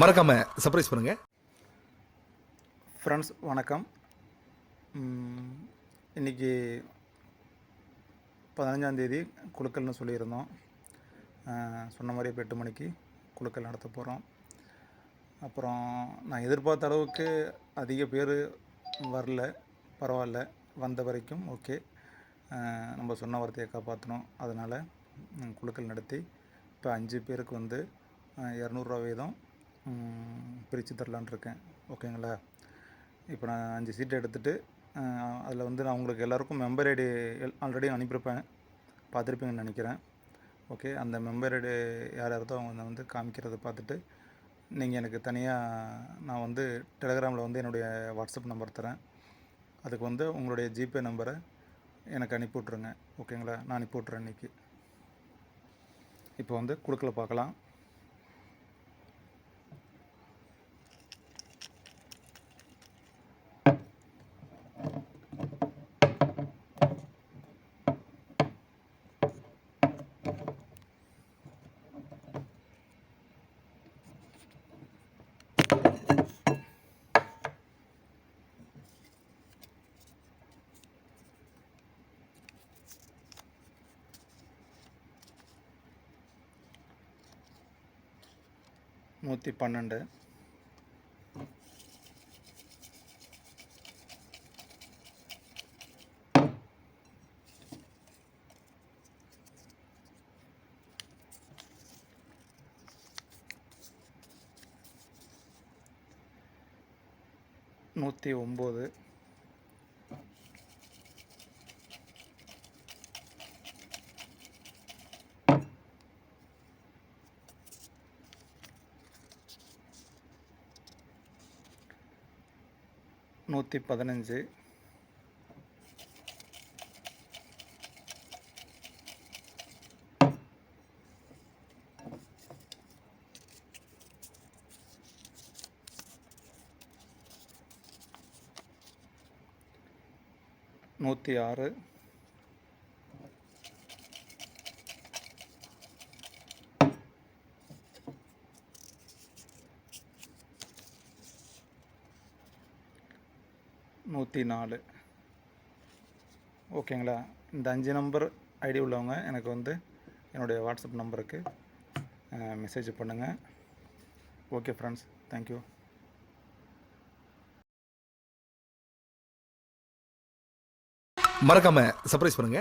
மறக்காமல் சர்ப்ரைஸ் பண்ணுங்கள் ஃப்ரெண்ட்ஸ் வணக்கம். இன்றைக்கி இன்னைக்கு பதினஞ்சாந்தேதி குழுக்கள்னு சொல்லியிருந்தோம். சொன்ன மாதிரி இப்போ எட்டு மணிக்கு குழுக்கள் நடத்த போகிறோம் அப்புறம் நான் எதிர்பார்த்த அளவுக்கு அதிக பேர் வரல. பரவாயில்ல. வந்த வரைக்கும் ஓகே. நம்ம சொன்ன வார்த்தையை காப்பாற்றணும் அதனால் குழுக்கள் நடத்தி இப்போ அஞ்சு பேருக்கு வந்து இரநூறுவா வீதம் பிரித்து தரலான் இருக்கேன். ஓகேங்களா? இப்போ நான் அஞ்சு சீட் எடுத்துகிட்டு அதில் வந்து நான் உங்களுக்கு எல்லாருக்கும் மெம்பர் ஐடி ஆல்ரெடி அனுப்பியிருப்பேன். பார்த்துருப்பீங்கன்னு நினைக்கிறேன். ஓகே அந்த மெம்பர் ஐடி யார் யாரதோ அவங்க வந்து காமிக்கிறத பார்த்துட்டு நீங்கள் எனக்கு தனியாக நான் வந்து டெலகிராமில் வந்து என்னுடைய வாட்ஸ்அப் நம்பர் தரேன். அதுக்கு வந்து உங்களுடைய ஜிபே நம்பரை எனக்கு அனுப்பி விட்ருங்க ஓகேங்களா? நான் அனுப்பி விட்றேன் இன்றைக்கி இப்போ வந்து குழுக்களை பார்க்கலாம். நூற்றி பன்னெண்டு. நூற்றி ஒம்பது. நூற்றி பதினஞ்சு. நூற்றி ஆறு. நூற்றி நாலு ஓகேங்களா? இந்த அஞ்சு நம்பர் ஐடி உள்ளவங்க எனக்கு வந்து என்னுடைய வாட்ஸ்அப் நம்பருக்கு மெசேஜ் பண்ணுங்கள் ஓகே ஃப்ரெண்ட்ஸ் தேங்க்யூ மறக்காமல் சர்ப்ரைஸ் பண்ணுங்க.